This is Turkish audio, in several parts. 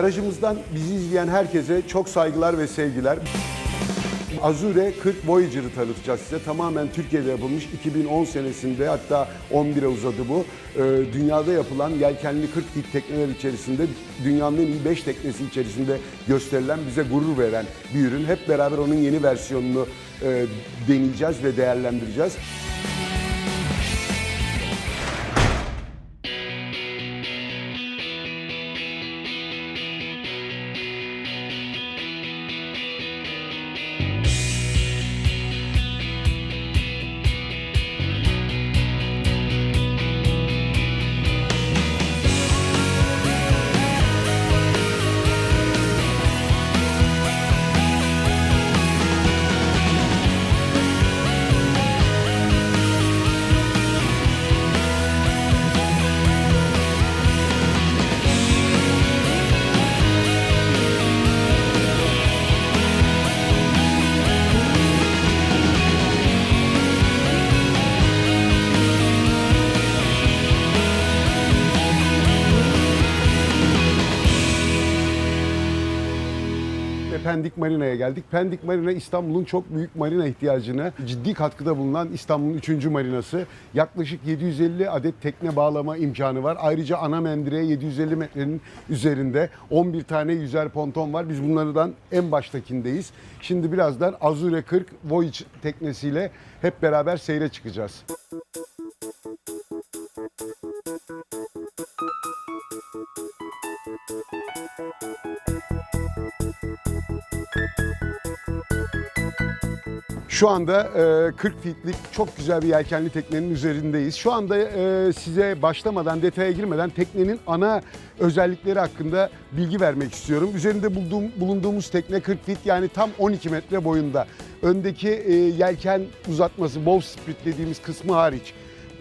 Garajımızdan bizi izleyen herkese çok saygılar ve sevgiler. Azure 40 Voyager'ı tanıtacağız size. Tamamen Türkiye'de yapılmış. 2010 senesinde hatta 11'e uzadı bu. Ee, dünyada yapılan yelkenli 40 fit tekneler içerisinde dünyanın en iyi 5 teknesi içerisinde gösterilen bize gurur veren bir ürün. Hep beraber onun yeni versiyonunu e, deneyeceğiz ve değerlendireceğiz. Ve Pendik Marina'ya geldik. Pendik Marina İstanbul'un çok büyük marina ihtiyacına ciddi katkıda bulunan İstanbul'un 3. marinası. Yaklaşık 750 adet tekne bağlama imkanı var. Ayrıca ana mendireğe 750 metrenin üzerinde 11 tane yüzer ponton var. Biz bunlardan en baştakindeyiz. Şimdi birazdan Azure 40 Voyage teknesiyle hep beraber seyre çıkacağız. Şu anda e, 40 fitlik çok güzel bir yelkenli teknenin üzerindeyiz. Şu anda e, size başlamadan, detaya girmeden teknenin ana özellikleri hakkında bilgi vermek istiyorum. Üzerinde bulduğum, bulunduğumuz tekne 40 fit yani tam 12 metre boyunda. Öndeki e, yelken uzatması, bowsprit dediğimiz kısmı hariç.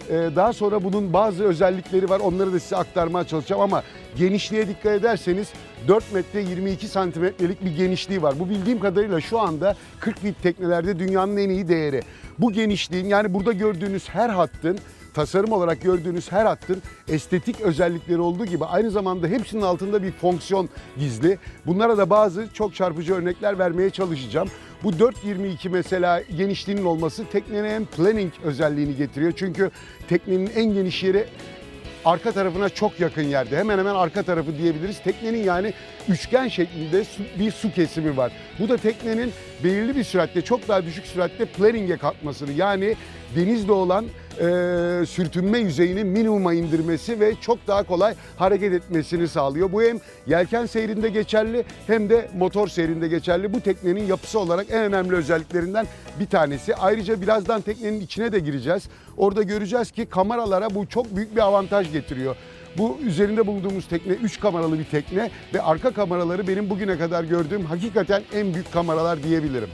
Ee, Daha sonra bunun bazı özellikleri var. Onları da size aktarmaya çalışacağım ama genişliğe dikkat ederseniz 4 metre 22 santimetrelik bir genişliği var. Bu bildiğim kadarıyla şu anda 40 fit teknelerde dünyanın en iyi değeri. Bu genişliğin yani burada gördüğünüz her hattın tasarım olarak gördüğünüz her hattın estetik özellikleri olduğu gibi aynı zamanda hepsinin altında bir fonksiyon gizli. Bunlara da bazı çok çarpıcı örnekler vermeye çalışacağım. Bu 4.22 mesela genişliğinin olması teknenin hem planning özelliğini getiriyor. Çünkü teknenin en geniş yeri arka tarafına çok yakın yerde. Hemen hemen arka tarafı diyebiliriz. Teknenin yani üçgen şeklinde bir su kesimi var. Bu da teknenin belirli bir süratte, çok daha düşük süratte planning'e kalkmasını yani denizde olan e, sürtünme yüzeyini minimuma indirmesi ve çok daha kolay hareket etmesini sağlıyor. Bu hem yelken seyrinde geçerli hem de motor seyrinde geçerli. Bu teknenin yapısı olarak en önemli özelliklerinden bir tanesi. Ayrıca birazdan teknenin içine de gireceğiz. Orada göreceğiz ki kameralara bu çok büyük bir avantaj getiriyor. Bu üzerinde bulunduğumuz tekne 3 kameralı bir tekne ve arka kameraları benim bugüne kadar gördüğüm hakikaten en büyük kameralar diyebilirim.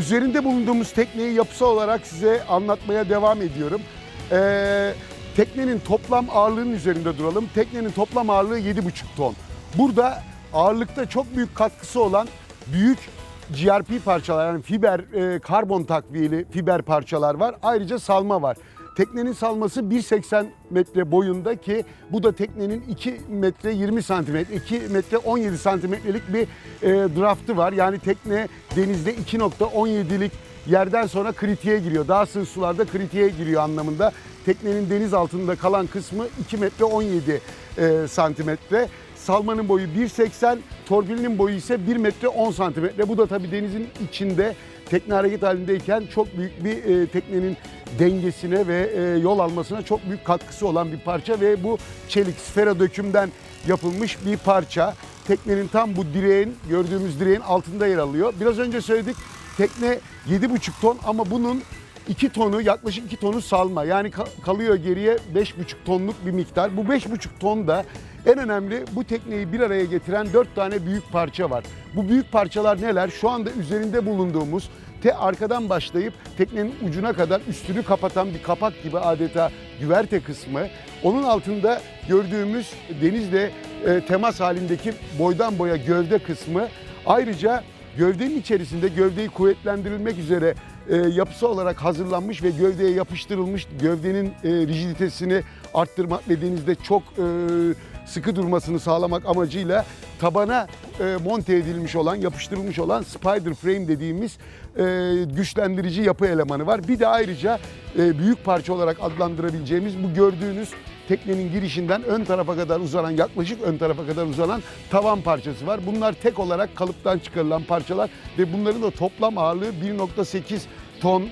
Üzerinde bulunduğumuz tekneyi yapısal olarak size anlatmaya devam ediyorum. Ee, teknenin toplam ağırlığının üzerinde duralım. Teknenin toplam ağırlığı 7,5 ton. Burada ağırlıkta çok büyük katkısı olan büyük GRP parçalar yani fiber e, karbon takviyeli fiber parçalar var. Ayrıca salma var. Teknenin salması 1.80 metre boyunda ki bu da teknenin 2 metre 20 santimetre, 2 metre 17 santimetrelik bir e, draftı var. Yani tekne denizde 2.17'lik yerden sonra kritiğe giriyor. Daha sığ sularda kritiğe giriyor anlamında. Teknenin deniz altında kalan kısmı 2 metre 17 e, santimetre. Salmanın boyu 1.80, torpilinin boyu ise 1 metre 10 santimetre. Bu da tabii denizin içinde tekne hareket halindeyken çok büyük bir e, teknenin dengesine ve e, yol almasına çok büyük katkısı olan bir parça ve bu çelik sfera dökümden yapılmış bir parça. Teknenin tam bu direğin gördüğümüz direğin altında yer alıyor. Biraz önce söyledik tekne 7,5 ton ama bunun 2 tonu yaklaşık 2 tonu salma. Yani ka- kalıyor geriye 5,5 tonluk bir miktar. Bu 5,5 ton da en önemli bu tekneyi bir araya getiren 4 tane büyük parça var. Bu büyük parçalar neler? Şu anda üzerinde bulunduğumuz te arkadan başlayıp teknenin ucuna kadar üstünü kapatan bir kapak gibi adeta güverte kısmı. Onun altında gördüğümüz denizle e, temas halindeki boydan boya gövde kısmı. Ayrıca gövdenin içerisinde gövdeyi kuvvetlendirilmek üzere e, yapısı olarak hazırlanmış ve gövdeye yapıştırılmış. Gövdenin e, rigiditesini arttırmak ve denizde çok e, sıkı durmasını sağlamak amacıyla tabana e, monte edilmiş olan, yapıştırılmış olan spider frame dediğimiz e, güçlendirici yapı elemanı var. Bir de ayrıca e, büyük parça olarak adlandırabileceğimiz bu gördüğünüz teknenin girişinden ön tarafa kadar uzanan, yaklaşık ön tarafa kadar uzanan tavan parçası var. Bunlar tek olarak kalıptan çıkarılan parçalar ve bunların da toplam ağırlığı 1.8 ton e,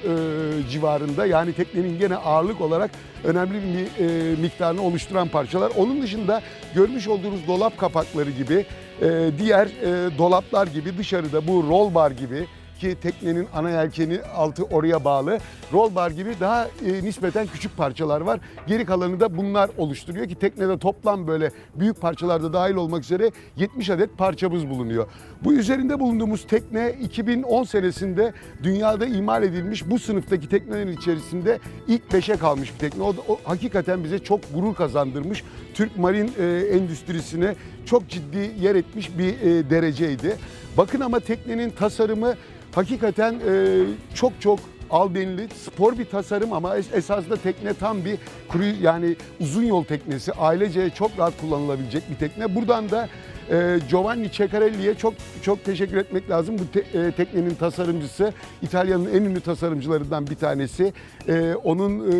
civarında. Yani teknenin gene ağırlık olarak önemli bir e, miktarını oluşturan parçalar. Onun dışında görmüş olduğunuz dolap kapakları gibi, e, diğer e, dolaplar gibi dışarıda bu roll bar gibi ki teknenin ana yelkeni altı oraya bağlı. Roll bar gibi daha e, nispeten küçük parçalar var. Geri kalanı da bunlar oluşturuyor ki teknede toplam böyle büyük parçalarda dahil olmak üzere 70 adet parçamız bulunuyor. Bu üzerinde bulunduğumuz tekne 2010 senesinde dünyada imal edilmiş bu sınıftaki teknelerin içerisinde ilk 5'e kalmış bir tekne. O, o hakikaten bize çok gurur kazandırmış. Türk marin e, endüstrisine çok ciddi yer etmiş bir e, dereceydi. Bakın ama teknenin tasarımı hakikaten e, çok çok albenili, spor bir tasarım ama es- esasında tekne tam bir kuru yani uzun yol teknesi. Ailece çok rahat kullanılabilecek bir tekne. Buradan da e, Giovanni Ceccarelli'ye çok çok teşekkür etmek lazım. Bu te- e, teknenin tasarımcısı İtalya'nın en ünlü tasarımcılarından bir tanesi. E, onun e,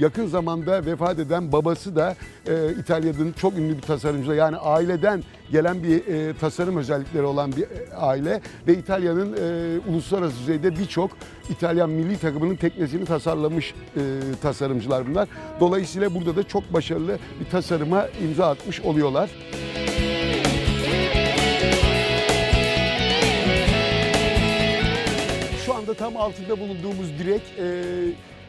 yakın zamanda vefat eden babası da e, İtalya'nın çok ünlü bir tasarımcı. Yani aileden gelen bir e, tasarım özellikleri olan bir e, aile ve İtalya'nın e, uluslararası düzeyde birçok İtalyan milli takımının teknesini tasarlamış e, tasarımcılar bunlar. Dolayısıyla burada da çok başarılı bir tasarıma imza atmış oluyorlar. Anda tam altında bulunduğumuz direk e,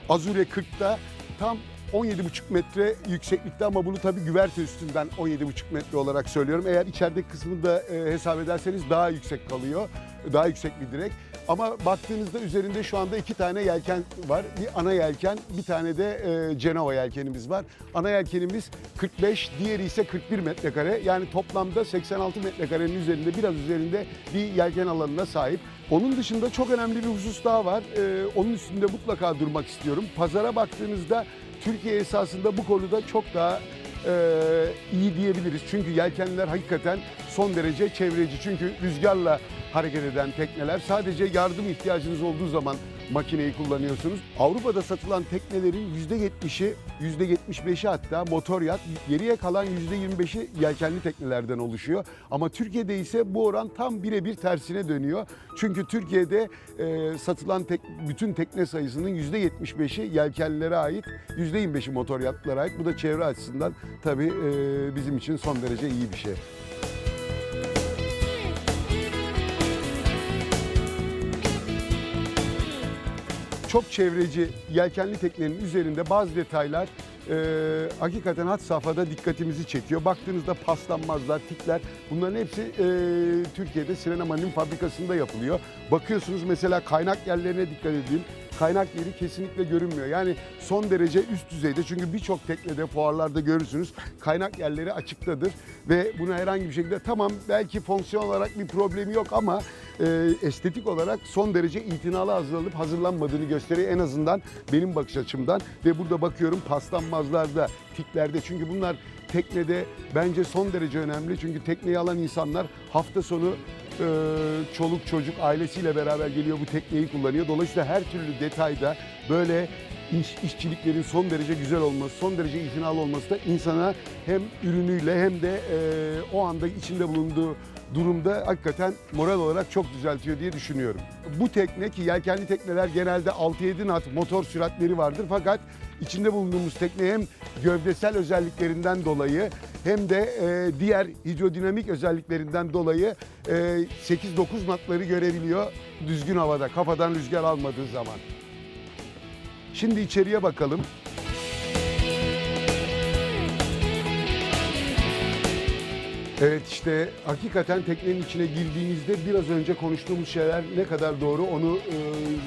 Azure 40'ta tam 17,5 metre yükseklikte ama bunu tabii güverte üstünden 17,5 metre olarak söylüyorum. Eğer içerideki kısmını da e, hesap ederseniz daha yüksek kalıyor. Daha yüksek bir direk. Ama baktığınızda üzerinde şu anda iki tane yelken var. Bir ana yelken, bir tane de e, Genova yelkenimiz var. Ana yelkenimiz 45, diğeri ise 41 metrekare. Yani toplamda 86 metrekarenin üzerinde, biraz üzerinde bir yelken alanına sahip. Onun dışında çok önemli bir husus daha var. Ee, onun üstünde mutlaka durmak istiyorum. Pazara baktığınızda Türkiye esasında bu konuda çok daha e, iyi diyebiliriz. Çünkü yelkenler hakikaten son derece çevreci. Çünkü rüzgarla hareket eden tekneler sadece yardım ihtiyacınız olduğu zaman makineyi kullanıyorsunuz. Avrupa'da satılan teknelerin %70'i, %75'i hatta motor yat, geriye kalan %25'i yelkenli teknelerden oluşuyor. Ama Türkiye'de ise bu oran tam birebir tersine dönüyor. Çünkü Türkiye'de e, satılan tek, bütün tekne sayısının %75'i yelkenlilere ait, %25'i motor yatlara ait. Bu da çevre açısından tabii e, bizim için son derece iyi bir şey. Çok çevreci yelkenli teknenin üzerinde bazı detaylar e, hakikaten had safhada dikkatimizi çekiyor. Baktığınızda paslanmazlar, tikler bunların hepsi e, Türkiye'de Marine'in fabrikasında yapılıyor. Bakıyorsunuz mesela kaynak yerlerine dikkat edin. Kaynak yeri kesinlikle görünmüyor. Yani son derece üst düzeyde çünkü birçok teknede fuarlarda görürsünüz kaynak yerleri açıktadır ve buna herhangi bir şekilde tamam belki fonksiyon olarak bir problemi yok ama e, estetik olarak son derece itinalı hazırlanıp hazırlanmadığını gösteriyor. En azından benim bakış açımdan. Ve burada bakıyorum paslanmazlarda, tiklerde. Çünkü bunlar teknede bence son derece önemli. Çünkü tekneyi alan insanlar hafta sonu e, çoluk çocuk ailesiyle beraber geliyor bu tekneyi kullanıyor. Dolayısıyla her türlü detayda böyle iş, işçiliklerin son derece güzel olması, son derece itinalı olması da insana hem ürünüyle hem de e, o anda içinde bulunduğu durumda hakikaten moral olarak çok düzeltiyor diye düşünüyorum. Bu tekne ki yelkenli tekneler genelde 6-7 knot motor süratleri vardır fakat içinde bulunduğumuz tekne hem gövdesel özelliklerinden dolayı hem de e, diğer hidrodinamik özelliklerinden dolayı e, 8-9 knotları görebiliyor düzgün havada kafadan rüzgar almadığı zaman. Şimdi içeriye bakalım. Evet işte hakikaten teknenin içine girdiğinizde biraz önce konuştuğumuz şeyler ne kadar doğru onu e,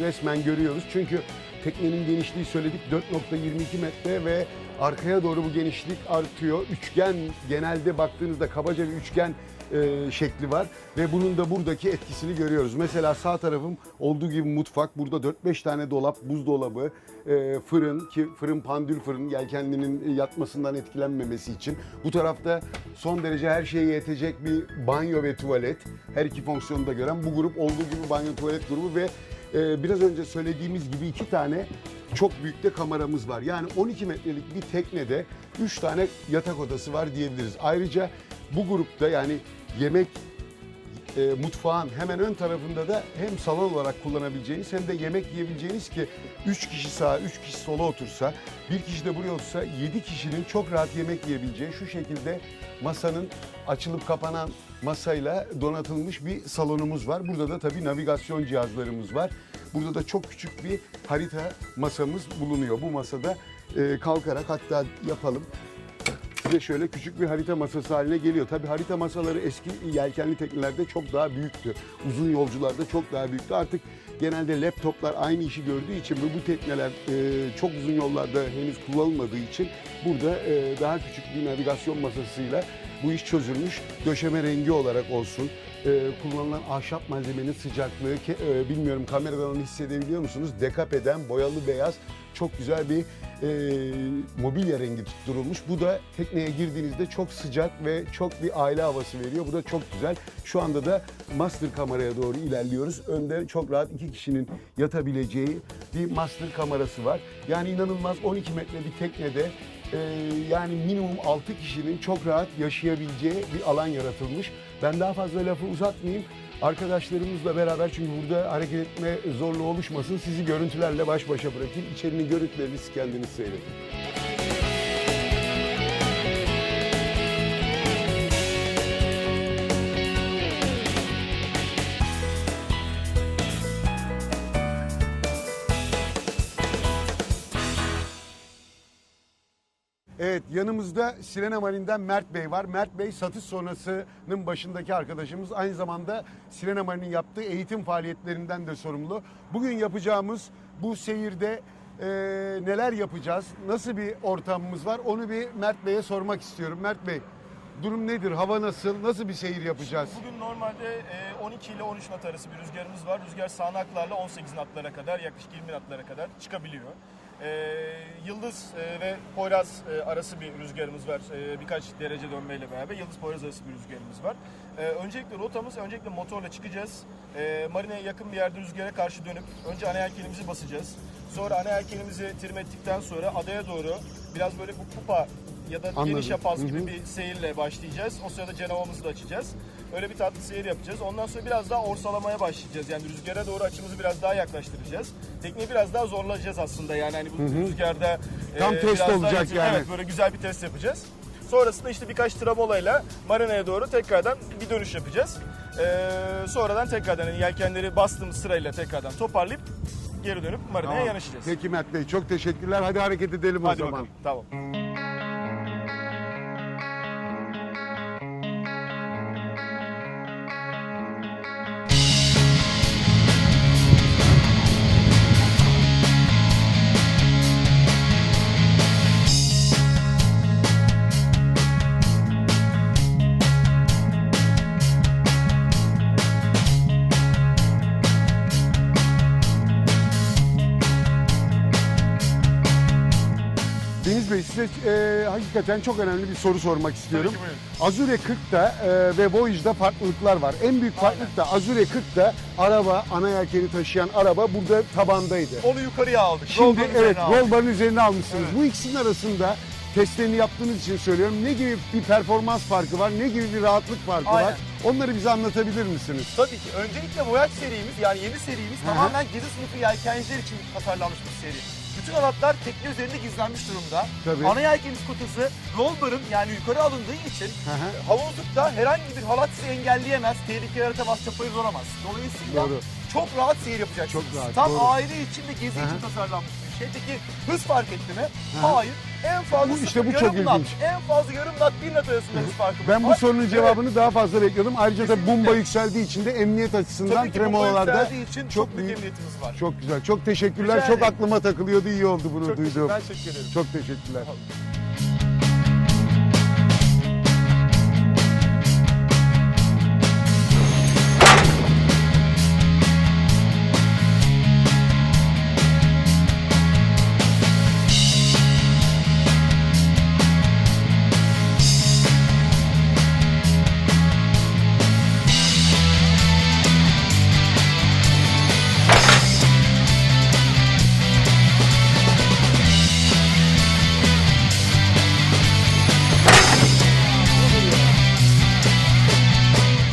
resmen görüyoruz. Çünkü teknenin genişliği söyledik 4.22 metre ve arkaya doğru bu genişlik artıyor. Üçgen genelde baktığınızda kabaca bir üçgen e, şekli var ve bunun da buradaki etkisini görüyoruz. Mesela sağ tarafım olduğu gibi mutfak. Burada 4-5 tane dolap, buzdolabı, e, fırın ki fırın pandül fırın yelkenlinin yatmasından etkilenmemesi için. Bu tarafta son derece her şeye yetecek bir banyo ve tuvalet. Her iki fonksiyonu da gören bu grup olduğu gibi banyo tuvalet grubu ve e, biraz önce söylediğimiz gibi iki tane çok büyük de kameramız var. Yani 12 metrelik bir teknede 3 tane yatak odası var diyebiliriz. Ayrıca bu grupta yani yemek e, mutfağın hemen ön tarafında da hem salon olarak kullanabileceğiniz hem de yemek yiyebileceğiniz ki 3 kişi sağa 3 kişi sola otursa bir kişi de buraya otursa 7 kişinin çok rahat yemek yiyebileceği şu şekilde masanın açılıp kapanan masayla donatılmış bir salonumuz var. Burada da tabii navigasyon cihazlarımız var. Burada da çok küçük bir harita masamız bulunuyor. Bu masada e, kalkarak hatta yapalım size şöyle küçük bir harita masası haline geliyor. Tabii harita masaları eski yelkenli teknelerde çok daha büyüktü. Uzun yolcularda çok daha büyüktü. Artık genelde laptoplar aynı işi gördüğü için ve bu tekneler e, çok uzun yollarda henüz kullanılmadığı için burada e, daha küçük bir navigasyon masasıyla bu iş çözülmüş. Döşeme rengi olarak olsun, e, kullanılan ahşap malzemenin sıcaklığı, e, bilmiyorum kameradan onu hissedebiliyor musunuz? Dekap eden boyalı beyaz çok güzel bir e, mobilya rengi tutturulmuş. Bu da tekneye girdiğinizde çok sıcak ve çok bir aile havası veriyor. Bu da çok güzel. Şu anda da master kameraya doğru ilerliyoruz. Önde çok rahat iki kişinin yatabileceği bir master kamerası var. Yani inanılmaz 12 metre bir teknede e, yani minimum 6 kişinin çok rahat yaşayabileceği bir alan yaratılmış. Ben daha fazla lafı uzatmayayım. Arkadaşlarımızla beraber çünkü burada hareket etme zorluğu oluşmasın sizi görüntülerle baş başa bırakayım. İçerinin görüntülerini siz kendiniz seyredin. Evet yanımızda Sirena Marin'den Mert Bey var. Mert Bey satış sonrasının başındaki arkadaşımız. Aynı zamanda Sirena Marin'in yaptığı eğitim faaliyetlerinden de sorumlu. Bugün yapacağımız bu seyirde e, neler yapacağız? Nasıl bir ortamımız var? Onu bir Mert Bey'e sormak istiyorum. Mert Bey durum nedir? Hava nasıl? Nasıl bir seyir yapacağız? Bugün normalde e, 12 ile 13 knot arası bir rüzgarımız var. Rüzgar sağanaklarla 18 knotlara kadar yaklaşık 20 knotlara kadar çıkabiliyor. E, Yıldız e, ve Poyraz e, arası bir rüzgarımız var. E, birkaç derece dönmeyle beraber Yıldız Poyraz arası bir rüzgarımız var. E, öncelikle rotamız öncelikle motorla çıkacağız. E, marineye yakın bir yerde rüzgara karşı dönüp önce ana yelkenimizi basacağız. Sonra ana yelkenimizi trim ettikten sonra adaya doğru biraz böyle bu pupa ya da Anladım. geniş yapaz gibi bir seyirle başlayacağız. O sırada cenovamızı da açacağız. Öyle bir tatlı seyir yapacağız. Ondan sonra biraz daha orsalamaya başlayacağız. Yani rüzgara doğru açımızı biraz daha yaklaştıracağız. Tekneyi biraz daha zorlayacağız aslında. Yani hani bu rüzgarda e, Tam test biraz daha olacak yetin- yani. Evet böyle güzel bir test yapacağız. Sonrasında işte birkaç tramolayla marinaya doğru tekrardan bir dönüş yapacağız. Ee, sonradan tekrardan yani yelkenleri bastığımız sırayla tekrardan toparlayıp geri dönüp marinaya Tamam. yanaşacağız. Peki Mert Bey çok teşekkürler. Hadi hareket edelim Hadi o zaman. bakalım. Tamam. Size e, hakikaten çok önemli bir soru sormak istiyorum. Tabii ki, buyurun. Azure 40'ta e, ve Voyage'da farklılıklar var. En büyük farklılık da Azure 40'ta araba, ana yelkeni taşıyan araba burada tabandaydı. Onu yukarıya aldık. Şimdi Rollbar'ın evet üzerine aldık. barın üzerine almışsınız. Evet. Bu ikisinin arasında testlerini yaptığınız için söylüyorum. Ne gibi bir performans farkı var? Ne gibi bir rahatlık farkı var? Aynen. Onları bize anlatabilir misiniz? Tabii ki. Öncelikle Voyage serimiz yani yeni serimiz tamamen gezi sınıfı yelkenciler için tasarlanmış bir seri. Bütün halatlar tekne üzerinde gizlenmiş durumda. Tabii. Ana yelken iskotası roll barın yani yukarı alındığı için hı. havuzlukta herhangi bir halat sizi engelleyemez, tehlike yaratamaz, çapayı zoramaz. Dolayısıyla Doğru. çok rahat seyir yapacaksınız. Çok rahat, Tam doğru. aile için ve gezi için tasarlanmış bir bisikletteki hız fark etti mi? Ha. Hayır. En fazla Bu- işte sıfır, bu çok yarım ilginç. En fazla yarım knot bir knot arasında hız farkı Ben bu var. sorunun cevabını daha fazla bekliyordum. Ayrıca da Kesinlikle. bomba yükseldiği için de emniyet açısından Tabii ki bu tremololarda yükseldiği için çok, büyük emniyetimiz var. Çok güzel. Çok teşekkürler. Rica çok ederim. aklıma takılıyordu. İyi oldu bunu Çok teşekkür, duyduğum. ben teşekkür ederim. Çok teşekkürler.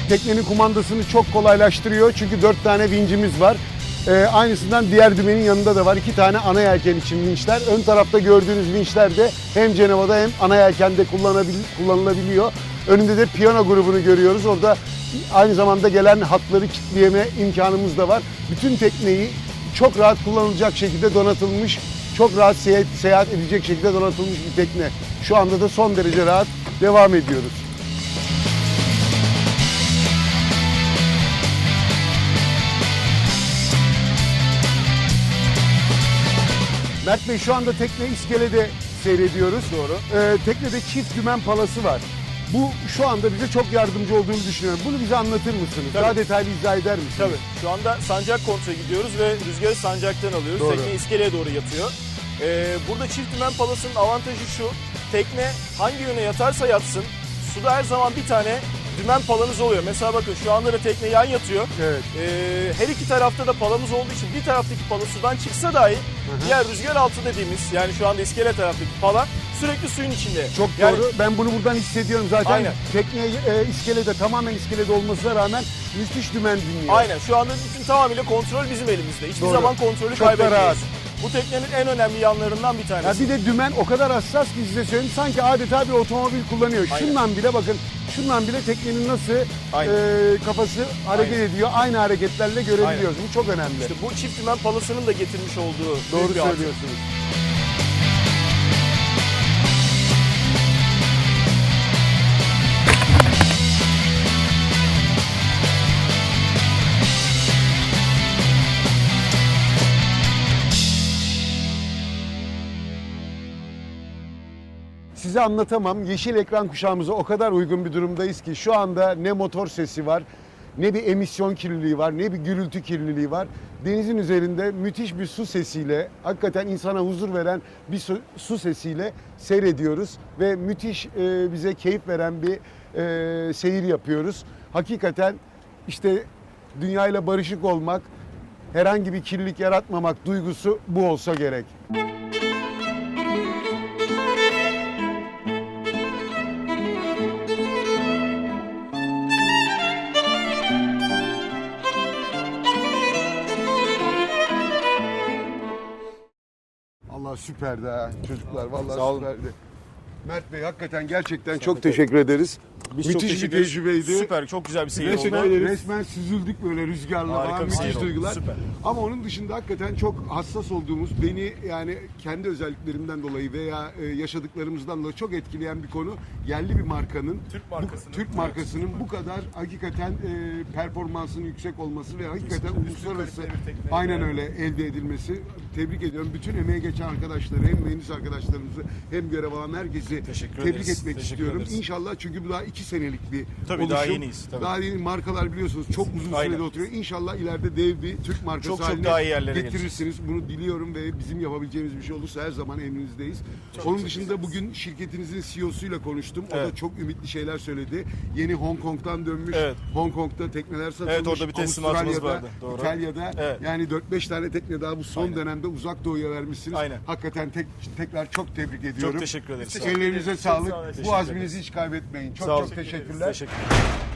Teknenin kumandasını çok kolaylaştırıyor çünkü dört tane vincimiz var. Ee, aynısından diğer dümenin yanında da var. iki tane ana yelken için vinçler. Ön tarafta gördüğünüz vinçler de hem Cenova'da hem ana yelkende kullanılabiliyor. Önünde de piyano grubunu görüyoruz. Orada aynı zamanda gelen hatları kilitleyeme imkanımız da var. Bütün tekneyi çok rahat kullanılacak şekilde donatılmış, çok rahat seyahat, seyahat edecek şekilde donatılmış bir tekne. Şu anda da son derece rahat devam ediyoruz. Mert Bey şu anda tekne iskelede seyrediyoruz. Doğru. Ee, teknede çift dümen palası var. Bu şu anda bize çok yardımcı olduğunu düşünüyorum. Bunu bize anlatır mısınız? Tabii. Daha detaylı izah eder misiniz? Tabii. Şu anda sancak kontrole gidiyoruz ve rüzgarı sancaktan alıyoruz. Doğru. Tekne iskeleye doğru yatıyor. Ee, burada çift dümen palasının avantajı şu. Tekne hangi yöne yatarsa yatsın suda her zaman bir tane dümen palanız oluyor. Mesela bakın şu anda da tekne yan yatıyor. Evet. Ee, her iki tarafta da palamız olduğu için bir taraftaki pala sudan çıksa dahi diğer rüzgar altı dediğimiz yani şu anda iskele taraftaki pala sürekli suyun içinde. Çok Yani doğru. Ben bunu buradan hissediyorum zaten. Aynen. Tekne e, iskelede tamamen iskelede olmasına rağmen müthiş dümen dinliyor. Aynen şu anda bütün tamamıyla kontrol bizim elimizde. Hiçbir Doğru. zaman kontrolü Çok kaybetmeyiz. rahat. Bu teknenin en önemli yanlarından bir Ya tanesi. bir de dümen o kadar hassas ki size söyleyeyim sanki adeta bir otomobil kullanıyor. Aynen. Şundan bile bakın şundan bile teknenin nasıl Aynen. e, kafası hareket Aynen. ediyor. Aynı hareketlerle görebiliyoruz. Bu çok önemli. İşte bu çift dümen palasının da getirmiş olduğu Doğru bir artı. Size anlatamam. Yeşil ekran kuşağımıza o kadar uygun bir durumdayız ki şu anda ne motor sesi var, ne bir emisyon kirliliği var, ne bir gürültü kirliliği var. Denizin üzerinde müthiş bir su sesiyle, hakikaten insana huzur veren bir su, su sesiyle seyrediyoruz ve müthiş e, bize keyif veren bir e, seyir yapıyoruz. Hakikaten işte dünyayla barışık olmak, herhangi bir kirlilik yaratmamak duygusu bu olsa gerek. Allah süperdi ha çocuklar vallahi Sağ olun. süperdi. Mert Bey hakikaten gerçekten çok teşekkür ederiz. Biz çok Müthiş bir teşekkür ederiz. tecrübeydi. Süper, çok güzel bir seyir Resmen, oldu. resmen süzüldük böyle rüzgarla Harika falan bir seyir müthiş oldu. duygular. Süper. Ama onun dışında hakikaten çok hassas olduğumuz, beni yani kendi özelliklerimden dolayı veya e, yaşadıklarımızdan dolayı çok etkileyen bir konu yerli bir markanın, Türk bu- markasının. Türk markasının bu kadar hakikaten e, performansının yüksek olması ve hakikaten uluslararası kaliteli bir tekne. aynen öyle elde edilmesi. Tebrik ediyorum. Bütün emeğe geçen arkadaşları, hem mühendis arkadaşlarımızı hem görev alan herkesi Teşekkür tebrik ederiz. etmek Teşekkür istiyorum. ederiz. İnşallah çünkü bu daha iki senelik bir Tabii, oluşum. daha yeniyiz, tabii. Daha yeni markalar biliyorsunuz çok uzun Aynen. sürede oturuyor. İnşallah ileride dev bir Türk markası Çok çok haline daha iyi yerlere getirirsiniz. Bunu diliyorum ve bizim yapabileceğimiz bir şey olursa her zaman emrinizdeyiz. Onun dışında bugün şirketinizin CEO'suyla konuştum. O da Evet. çok ümitli şeyler söyledi. Yeni Hong Kong'dan dönmüş. Evet. Hong Kong'da tekneler satılmış. Evet, orada bir teslimatımız vardı, doğru. İtalya'da Evet. yani 4-5 tane tekne daha bu son Aynen. dönemde uzak doğuya vermişsiniz. Aynen. Hakikaten tek, tekrar çok tebrik ediyorum. teşekkür ederiz. Sağ. Ellerinize sağlık. Teşekkür Bu azminizi hiç kaybetmeyin. Çok Sağ çok. Teşekkürler. Teşekkür